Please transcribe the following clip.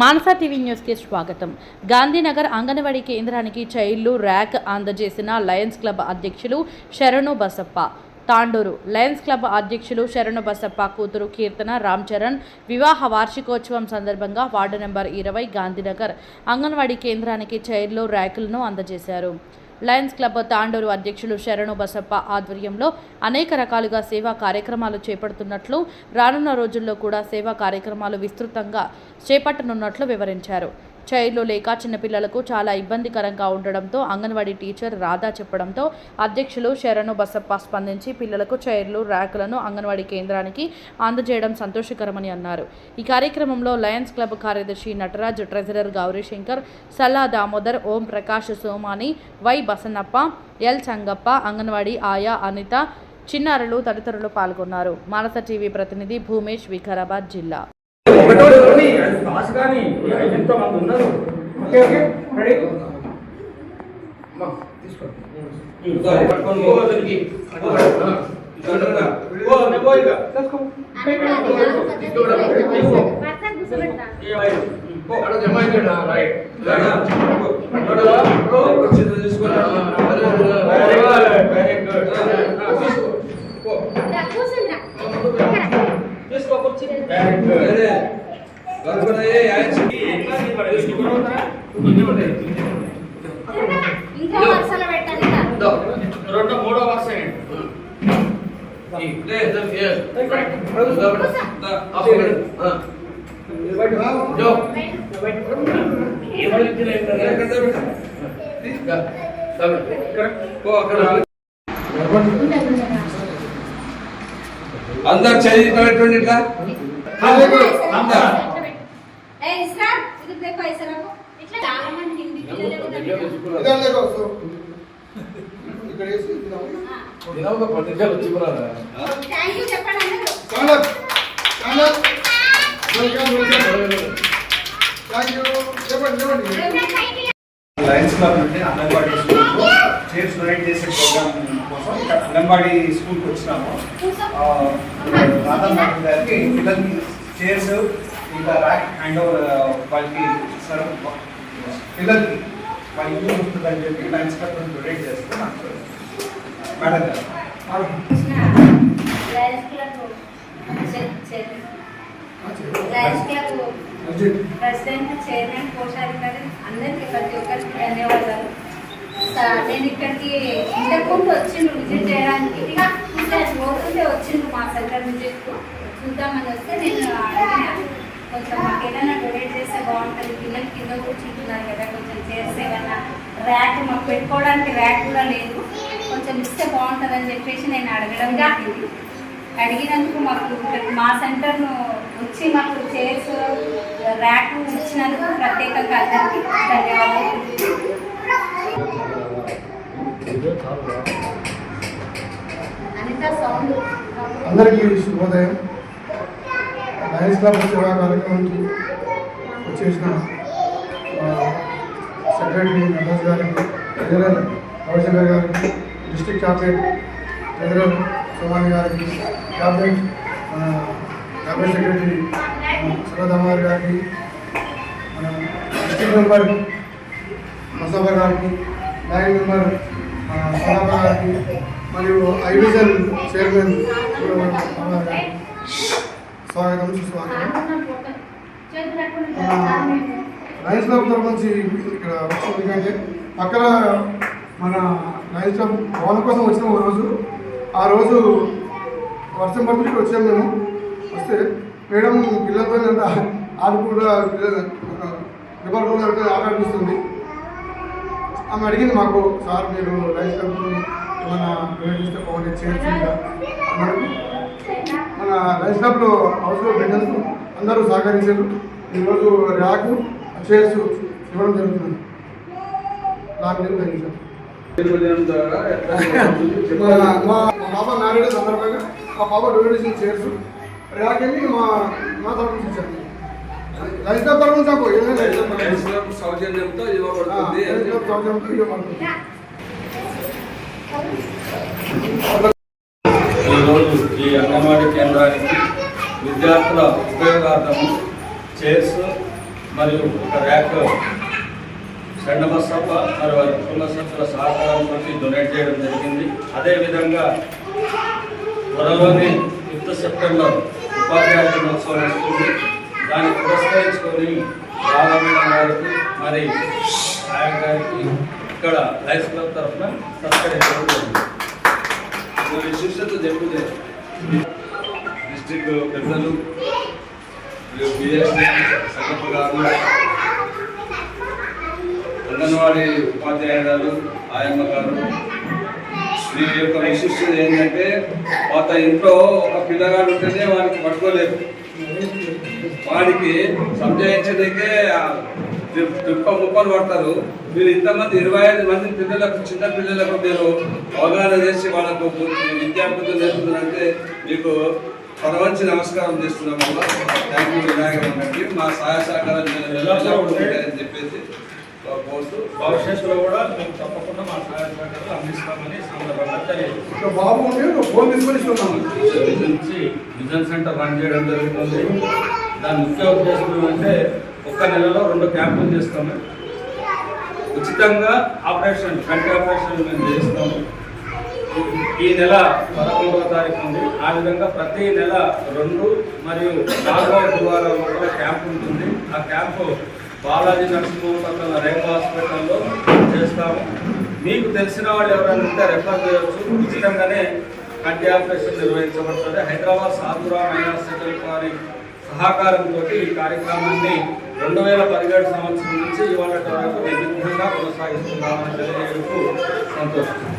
Manasa TV న్యూస్కి స్వాగతం. గాంధీనగర్ అంగన్వాడీ కేంద్రానికి చైల్డ్ ర్యాక్ అందజేసిన లయన్స్ క్లబ్ అధ్యక్షులు శరణు బసప్ప. తాండూరు లయన్స్ క్లబ్ అధ్యక్షులు శరణు బసప్ప కూతురు కీర్తన రామ్ చరణ్ వివాహ వార్షికోత్సవం సందర్భంగా వార్డు నెంబర్ ఇరవై గాంధీనగర్ అంగన్వాడీ కేంద్రానికి చైర్లు ర్యాకులను అందజేశారు. లయన్స్ క్లబ్ తాండూరు అధ్యక్షులు శరణు బసప్ప ఆధ్వర్యంలో అనేక రకాలుగా సేవా కార్యక్రమాలు చేపడుతున్నట్లు రానున్న రోజుల్లో కూడా సేవా కార్యక్రమాలు విస్తృతంగా చేపట్టనున్నట్లు వివరించారు. చైర్లు లేక చిన్నపిల్లలకు చాలా ఇబ్బందికరంగా ఉండడంతో అంగన్వాడీ టీచర్ రాధా చెప్పడంతో అధ్యక్షులు శరణు బసప్ప స్పందించి పిల్లలకు చైర్లు ర్యాకులను అంగన్వాడీ కేంద్రానికి అందజేయడం సంతోషకరమని అన్నారు. ఈ కార్యక్రమంలో లయన్స్ క్లబ్ కార్యదర్శి Nataraj treasurer Gowrishankar Salla Damodar Om Prakash Somani Y Basannappa L Sangappa anganwadi ఆయా అనిత చిన్నారులు తదితరులు పాల్గొన్నారు. మానస టీవీ ప్రతినిధి భూమేష్ వికారాబాద్ జిల్లా పాస్ కానీ ఎంతో మంది ఉన్నారు. Okay okay ready? తీసుకో. పట్టుకొని పో ఇంకా వరుసలో పెట్టాలి కదా. రెండో మూడో వరుస అందరు చదివినటువంటి లెక్క వేసారు ఇట్లా చెప్పండి లయన్స్ క్లబ్ నుండి అంగన్వాడీ స్కూల్లో చైర్స్ డొనేట్ చేసే ప్రోగ్రామ్ కోసం అంగన్వాడీ స్కూల్కి వచ్చినాము. రాధా గారికి పిల్లలకి చైర్స్ ఇంకా ర్యాక్ హ్యాండ్ ఓవర్ వాళ్ళకి సార్ పిల్లలకి వాళ్ళ ఇల్లు ఉంటుందని చెప్పి లయన్స్ క్లబ్ నుండి డొనేట్ చేస్తే నాకు మేడం గారు ప్రెసిడెంట్ చైర్మన్ కోశాధికారి అందరికీ ప్రతి ఒక్కరికి ధన్యవాదాలు నేను ఇక్కడికి ఇంతకుముందు వచ్చిండు విజిట్ చేయడానికి ఇక ఇంకా పోతుంటే వచ్చిండు మా సెంటర్ విజిట్ చూద్దామని వస్తే నేను కొంచెం మాకు ఏదైనా డొనేట్ చేస్తే బాగుంటుంది. పిల్లలు కింద కూర్చుంటున్నారు కదా కొంచెం చేస్తే కన్నా ర్యాక్ మాకు పెట్టుకోవడానికి ర్యాక్ కూడా లేదు. కొంచెం ఇస్తే బాగుంటుందని చెప్పేసి నేను అడగడం జరిగింది. అడిగినందుకు మాకు మా సెంటర్ను వచ్చి మాకు చైర్స్ ర్యాక్ ఇచ్చినందుకు ప్రత్యేకంగా అందరికీ ధన్యవాదాలు. అనిత సౌండ్. అందరికీ శుభోదయం. లయన్స్ క్లబ్ సేవా కార్యక్రమానికి వచ్చేసిన ఆ, సెక్రటరీ నటరాజ్ గారికి ట్రెజరర్ రవిశంకర్ గారికి డిస్ట్రిక్ట్ క్యాబినెట్ ట్రెజరర్ సోమాని గారికి క్యాబినెట్ మన క్యాబినెట్ సెక్రటరీ సరదామార్ గారికి మన డిస్ట్రిక్ట్ మెంబర్ ముసాఫర్ గారికి లైన్ మెంబర్ సలాబా గారికి మరియు ఐవిజన్ చైర్మన్ రామారావు గారికి. స్వాగతం సుస్వాగతం. లయన్స్ క్లబ్ తరఫు నుంచి ఇక్కడ ఎందుకంటే పక్కన మన లయన్స్ క్లబ్ భవనం కోసం వచ్చినాం ఒక రోజు. ఆ రోజు వర్షం పడుతుంటే ఇక్కడ వచ్చాము మేము. వస్తే మేడం పిల్లలతో ఆడుకుండా పిల్లలు? రిపర్ ఆట ఆడిపిస్తుంది. ఆమె అడిగింది మాకు సార్ మీరు లయన్స్ క్లబ్ ఏమైనా బాగుంటుంది చేయొచ్చు. మన రైస్ క్లబ్లో హౌస్లో బిడ్డలు అందరూ సహకరించారు. ఈరోజు ర్యాకు చైర్స్ ఇవ్వడం జరుగుతుంది. మీద ధన్యవాదాలు. మా పాప మ్యారేజ్ సందర్భంగా మా పాప డొనేషన్ చైర్స్ ర్యాక్ వెళ్ళి మా మా తరఫు నుంచి ఇచ్చారు. రైస్ క్లబ్ తరఫు నుంచి నాకు ఏదైనా రైస్ క్లబ్ సౌజన్యంతో ఇవ్వబడుతుంది సౌజన్యంతో ఇవ్వబడుతుంది. ఈ అంగన్వాడీ కేంద్రానికి విద్యార్థుల ఉపయోగార్థము చైర్స్ మరియు ఒక ర్యాక్ షణ్ణబసప్ప మరి వారి కుటుంబ సభ్యుల సహకారంతో డొనేట్ చేయడం జరిగింది. అదేవిధంగా త్వరలోనే ఫిఫ్త్ సెప్టెంబర్ ఉపాధ్యాయ దినోత్సవం వస్తుంది. దాన్ని పురస్కరించుకొని రాధామేడం గారికి మరి ఆయన గారికి ఇక్కడ లైఫ్ క్లబ్ తరఫున సత్కరించడం జరిగింది విశిష్టత చెప్తే డిస్ట్రిక్ట్ పెద్దలు సంగప్ప గారు అంగన్వాడీ ఉపాధ్యాయురాలు ఆయమ్మ గారు. వీరి యొక్క విశిష్టత ఏంటంటే పాత ఇంట్లో ఒక పిల్లగాడు ఉంటేనే వానికి పట్టుకోలేదు. వాడికి సంజయించడానికే దుఃఖ ముప్పలు పడతారు. మీరు ఇంతమంది ఇరవై ఐదు మంది పిల్లలకు చిన్న పిల్లలకు మీరు అవగాహన చేసి వాళ్ళకు విద్యార్థులు నేర్పుతున్నారంటే మీకు పరవంచి నమస్కారం చేస్తున్నాము థ్యాంక్ యూ వినాయక గారికి మా సహాయ సహకారం ఎల్లప్పుడూ ఉంటాయని చెప్పేసి కోరుతూ భవిష్యత్తులో కూడా మేము తప్పకుండా మా సహాయ సహకారాలు అందిస్తామని సందర్భంగా ఒక బాబు ఫోన్ తీసుకొని విజన్ సెంటర్ రన్ చేయడం జరుగుతుంది. దాని ముఖ్య ఉద్దేశం ఏమంటే ఒక్క నెలలో రెండు క్యాంపులు చేస్తాము. ఉచితంగా ఆపరేషన్ కంటి ఆపరేషన్ మేము చేస్తాము. ఈ నెల పదకొండవ తారీఖు నుండి ఆ విధంగా ప్రతి నెల రెండు మరియు నాలుగవ గురువారం కూడా క్యాంప్ ఉంటుంది. ఆ క్యాంపు బాలాజీ నరసింహ పక్కన రేపు హాస్పిటల్లో చేస్తాము. మీకు తెలిసిన వాళ్ళు ఎవరైనా ఉంటే రెఫర్ చేయవచ్చు ఉచితంగానే కంటి ఆపరేషన్ నిర్వహించబడుతుంది. హైదరాబాద్ సాధురా మైనార్ సెటిల్ వారి సహకారంతో ఈ కార్యక్రమాన్ని రెండు వేల పదిహేడు సంవత్సరం నుంచి ఇవాళ వరకు విభిన్నంగా కొనసాగిస్తున్నామని తెలియజేస్తూ సంతోషం.